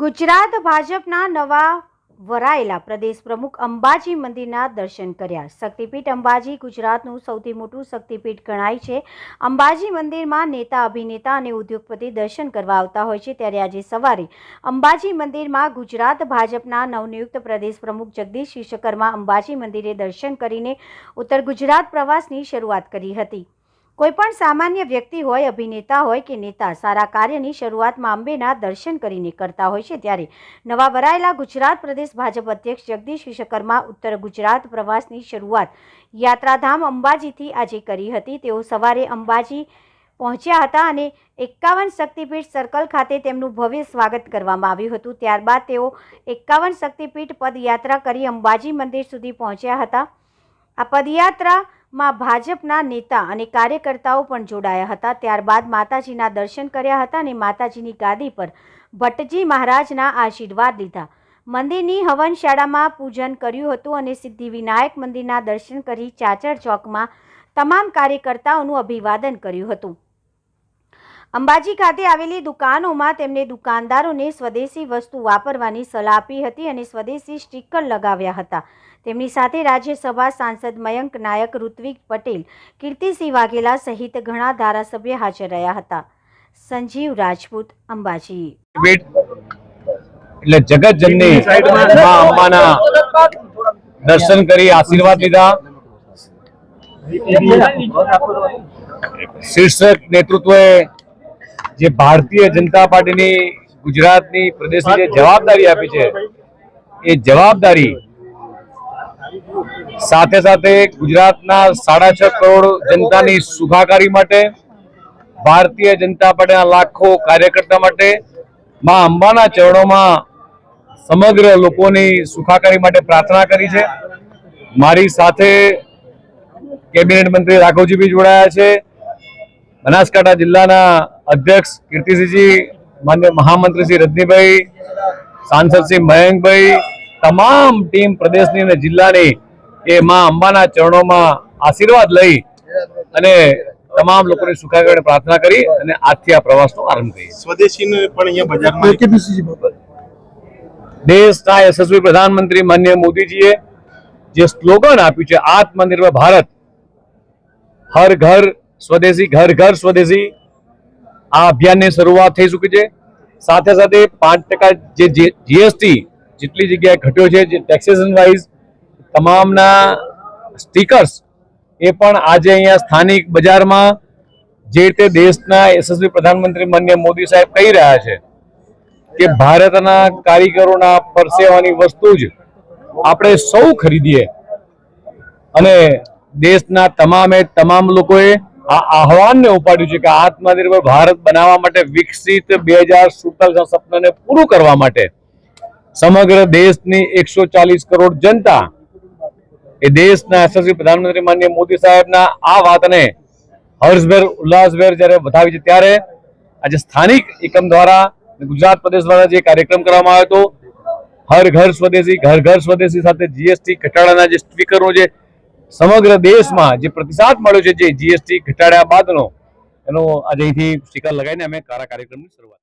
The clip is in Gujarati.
ગુજરાત ભાજપના નવા વરાયેલા પ્રદેશ પ્રમુખ અંબાજી મંદિરના દર્શન કર્યા. શક્તિપીઠ અંબાજી ગુજરાતનું સૌથી મોટું શક્તિપીઠ ગણાય છે. અંબાજી મંદિરમાં નેતા, અભિનેતા અને ઉદ્યોગપતિ દર્શન કરવા આવતા હોય છે. ત્યારે આજે સવારે અંબાજી મંદિરમાં ગુજરાત ભાજપના નવનિયુક્ત પ્રદેશ પ્રમુખ જગદીશ વિશ્વકર્મા અંબાજી મંદિરે દર્શન કરીને ઉત્તર ગુજરાત પ્રવાસની શરૂઆત કરી હતી. કોઈ પણ સામાન્ય વ્યક્તિ હોય, અભિનેતા હોય કે નેતા, સારા કાર્યની શરૂઆતમાં અંબેના દર્શન કરીને કરતા હોય છે ત્યારે નવા વરાયેલા ગુજરાત પ્રદેશ ભાજપ અધ્યક્ષ જગદીશ વિશ્વકર્મા ઉત્તર ગુજરાત પ્રવાસની શરૂઆત યાત્રાધામ અંબાજીથી આજે કરી હતી. તેઓ સવારે અંબાજી પહોંચ્યા હતા અને એકાવન શક્તિપીઠ સર્કલ ખાતે તેમનું ભવ્ય સ્વાગત કરવામાં આવ્યું હતું. ત્યારબાદ તેઓ એકાવન શક્તિપીઠ પદયાત્રા કરી અંબાજી મંદિર સુધી પહોંચ્યા હતા. આ પદયાત્રામાં ભાજપના નેતા અને કાર્યકર્તાઓ પણ જોડાયા હતા. ત્યારબાદ માતાજીના દર્શન કર્યા હતા અને માતાજીની ગાદી પર ભટ્ટજી મહારાજના આશીર્વાદ લીધા. મંદિરની હવનશાળામાં પૂજન કર્યું હતું અને સિદ્ધિવિનાયક મંદિરના દર્શન કરી ચાચર ચોકમાં તમામ કાર્યકર્તાઓનું અભિવાદન કર્યું હતું. અંબાજી ખાતે આવેલી દુકાનોમાં તેમણે દુકાનદારોને સ્વદેશી વસ્તુ વાપરવાની સલાહ આપી હતી અને સ્વદેશી સ્ટીકર લગાવ્યા હતા. તેમની સાથે રાજ્યસભા સાંસદ મયંક નાયક ઋત્વિક પટેલ કીર્તિસિંહ વાઘેલા સહિત ઘણા ધારાસભ્ય હાજર રહ્યા હતા. સંજીવ રાજપૂત અંબાજી. એટલે જગત જનની મા અંબાના દર્શન કરી આશીર્વાદ લીધા. શીર્ષક નેતૃત્વએ જે ભારતીય જનતા પાર્ટીની ગુજરાતની પ્રદેશની જે જવાબદારી આપી છે, એ જવાબદારી સાથે સાથે ગુજરાતના સાડા છ કરોડ જનતાની સુખાકારી માટે, ભારતીય જનતા પાર્ટીના લાખો કાર્યકર્તા માટે, માં અંબાના ચરણોમાં સમગ્ર લોકોની સુખાકારી માટે પ્રાર્થના કરી છે. મારી સાથે કેબિનેટ મંત્રી રાઘવજીભાઈ જોડાયા છે. બનાસકાંઠા જિલ્લાના અધ્યક્ષ કીર્તિસિંહજી માન્ય મહામંત્રી શ્રી રજનીભાઈ સાંસદ શ્રી મયંકભાઈ તમામ ટીમ પ્રદેશની અને જિલ્લાની એ માં અંબાના ચરણોમાં આશીર્વાદ લઈ અને તમામ લોકોની સુખાકારી પ્રાર્થના કરી અને આજથી આ પ્રવાસનો આરંભ કરી સ્વદેશીને પણ અહીંયા બજારમાં દેશના યશસ્વી પ્રધાનમંત્રી માન્ય મોદીજીએ જે સ્લોગન આપ્યું છે આત્મનિર્ભર ભારત. હર ઘર સ્વદેશી ઘર ઘર સ્વદેશી. આ અભિયાનની શરૂઆત થઈ ચૂકી છે. સાથે સાથે પાંચ ટકા જે જીએસટી જેટલી જગ્યાએ ઘટ્યો છે, જે ટેક્સેશન વાઇઝ તમામના સ્ટીકર્સ એ પણ આજે અહીંયા સ્થાનિક બજારમાં જે રીતે દેશના યશસ્વી પ્રધાનમંત્રી માન્ય મોદી સાહેબ કહી રહ્યા છે કે ભારતના કારીગરોના પરસેવાની વસ્તુ જ આપણે સૌ ખરીદીએ. અને દેશના તમામે તમામ લોકોએ આ આહવાનને ઉપાડ્યું છે કે આત્મનિર્ભર ભારત બનાવવા માટે વિકસિત બે હજાર સુડતાલીસ સપનાને પૂરું કરવા માટે સમગ્ર દેશની એકસો ચાલીસ કરોડ જનતા એ દેશના યશસ્વી પ્રધાનમંત્રી માનનીય મોદી સાહેબના આ વાતને હર્ષભેર, ઉલ્લાસભેર જ્યારે વધાવી છે, ત્યારે આજે સ્થાનિક એકમ દ્વારા ગુજરાત પ્રદેશ દ્વારા જે કાર્યક્રમ કરવામાં આવ્યો હતો, હર ઘર સ્વદેશી, ઘર ઘર સ્વદેશી સાથે જીએસટી ઘટાડાના જે સ્પીકરનો જે સમગ્ર દેશમાં જે પ્રતિસાદ મળ્યો છે જે જીએસટી ઘટાડ્યા બાદનો, એનો આજે અહીંથી સ્ટીકર લગાવીને અમે કારા કાર્યક્રમની શરૂઆત